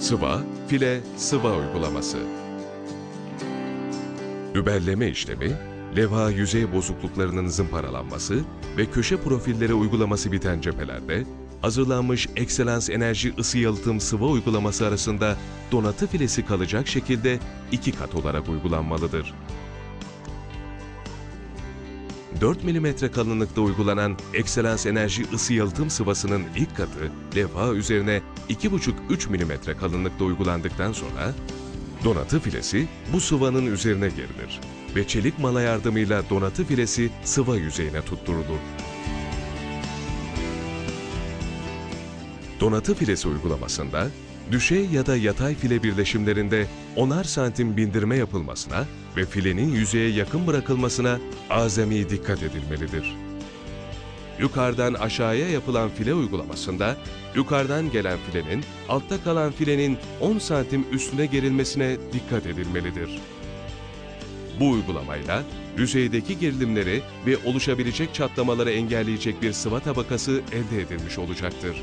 Sıva, file, sıva uygulaması. Dübelleme işlemi, levha yüzey bozukluklarının zımparalanması ve köşe profilleri uygulaması biten cephelerde, hazırlanmış Excellence Enerji ısı yalıtım sıva uygulaması arasında donatı filesi kalacak şekilde iki kat olarak uygulanmalıdır. 4 mm kalınlıkta uygulanan Excellence Enerji ısı yalıtım sıvasının ilk katı levha üzerine 2,5-3 mm kalınlıkta uygulandıktan sonra donatı filesi bu sıvanın üzerine gerilir ve çelik mala yardımıyla donatı filesi sıva yüzeyine tutturulur. Donatı filesi uygulamasında düşey ya da yatay file birleşimlerinde 10'ar santim bindirme yapılmasına ve filenin yüzeye yakın bırakılmasına azami dikkat edilmelidir. Yukarıdan aşağıya yapılan file uygulamasında yukarıdan gelen filenin altta kalan filenin 10 santim üstüne gerilmesine dikkat edilmelidir. Bu uygulamayla yüzeydeki gerilimleri ve oluşabilecek çatlamaları engelleyecek bir sıva tabakası elde edilmiş olacaktır.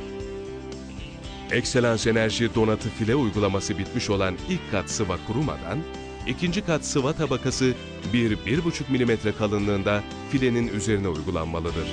Excellence Enerji donatı file uygulaması bitmiş olan ilk kat sıva kurumadan, ikinci kat sıva tabakası 1-1,5 mm kalınlığında filenin üzerine uygulanmalıdır.